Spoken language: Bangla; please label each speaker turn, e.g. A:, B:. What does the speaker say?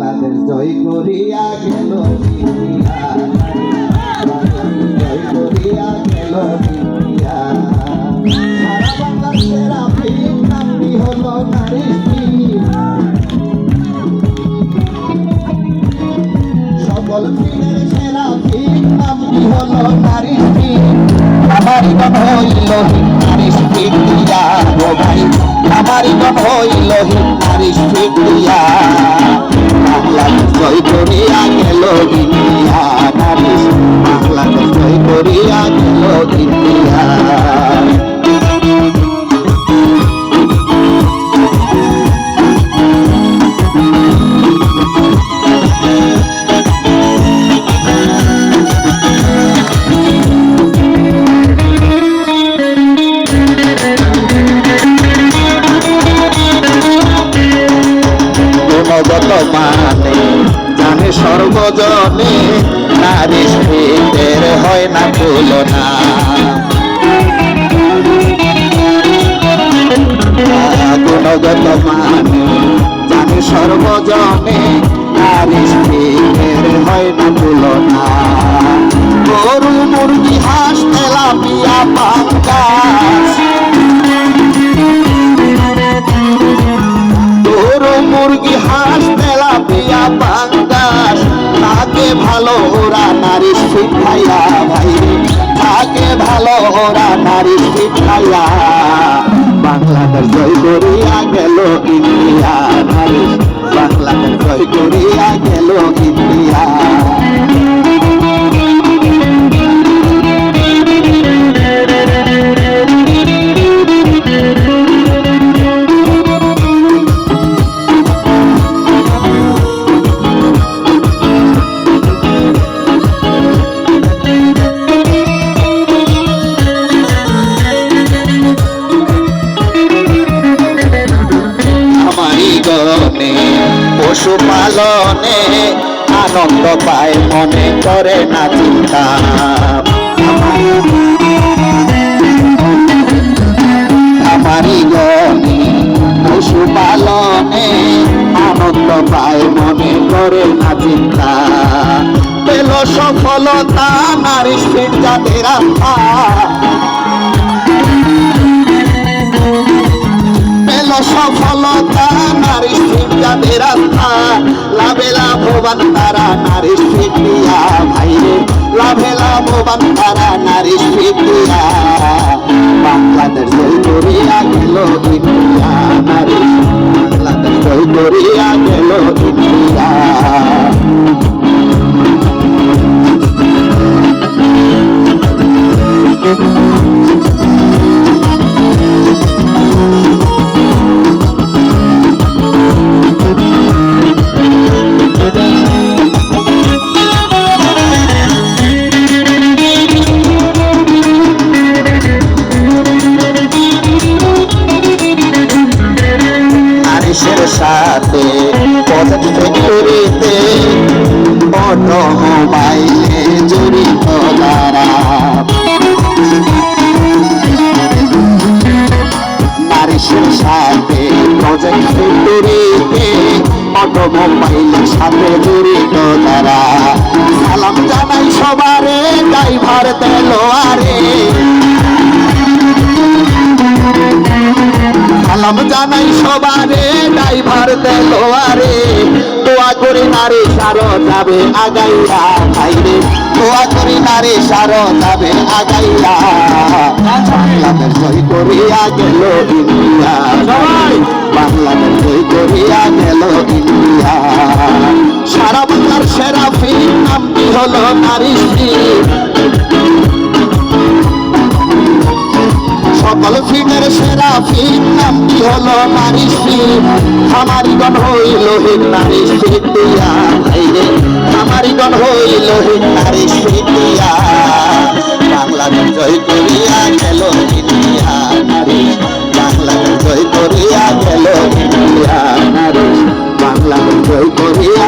A: বাংলাদেশ জয় করিয়া গেল জয় করিয়া গেল সারা সেরা ফিল্ম নামটি হলো নারী সকল ফিল্মের সেরা মন হইল নারী নারী ফিল্মিয়া বাংলাদেশ জয় করিয়া গেল ইন্ডিয়া নারী বাংলাদেশ জয় করিয়া গেল ইন্ডিয়া জানে সর্বজনে নারী স্ত্রীদের হয় না তুলনা। গুণগত মানে জানে সর্বজনে নারী স্ত্রীদের হয় না তুলনা। গরু, মুরগি, হাঁস, তেলাপিয়া পাঙ্গাস গরু, মুরগি, হাঁস ভালো ওরা নারী শিখাইয়া ভাই। থাকে ভালো ওরা নারী শিখাইয়া। বাংলাদেশ জয় করিয়া গেল ইন্ডিয়া নারী। বাংলাদেশ জয় করিয়া গেল ইন্ডিয়া। পশুপালনে আনন্দ পায়, মনে করে না চিন্তা। আমারই গনে পশুপালনে আনন্দ পায়, মনে করে না চিন্তা। পেল সফলতা, নারী স্ত্রীর সফলতা নারী শিক্ষাদের রাস্তা। লাভে লাভবান তারা নারী শিক্ষিয়া ভাইরে, লাভে লাভবান তারা নারী শিক্ষিয়া বাংলাদেশের বাংলাদেশ গেল ইন্ডিয়া সাথে প্রজেক্ট ফ্যাক্টরিতে অটোমোবাইল সাথে জড়িত তারা। সালাম জানাই সবারে, ড্রাইভার তেলোয়ারে সালাম জানাই সবারে, ড্রাইভার করি নারে সারো যাবে আগাইয়া খাইরে দোয়া করি নারে সারো যাবে আগাইয়া। বাংলাদেশ জয় করিয়া গেল ইন্ডিয়া। বাংলাদেশ জয় করিয়া গেল ইন্ডিয়া। সারা বাংলার সেরা ফিল্ম নামটি হলো নারী সকল ফিল্মের সেরা ফিল্ম নামটি হলো নারী ফিল্ম আমারই গণ হইল হিট নারী ফিল্মিয়া ভাইরে আমারই গণ হইল হিট নারী ফিল্মিয়া বাংলাদেশ জয় করিয়া গেল ইন্ডিয়া নারী। বাংলাদেশ জয় করিয়া গেল ইন্ডিয়া নারী। বাংলাদেশ জয় করিয়া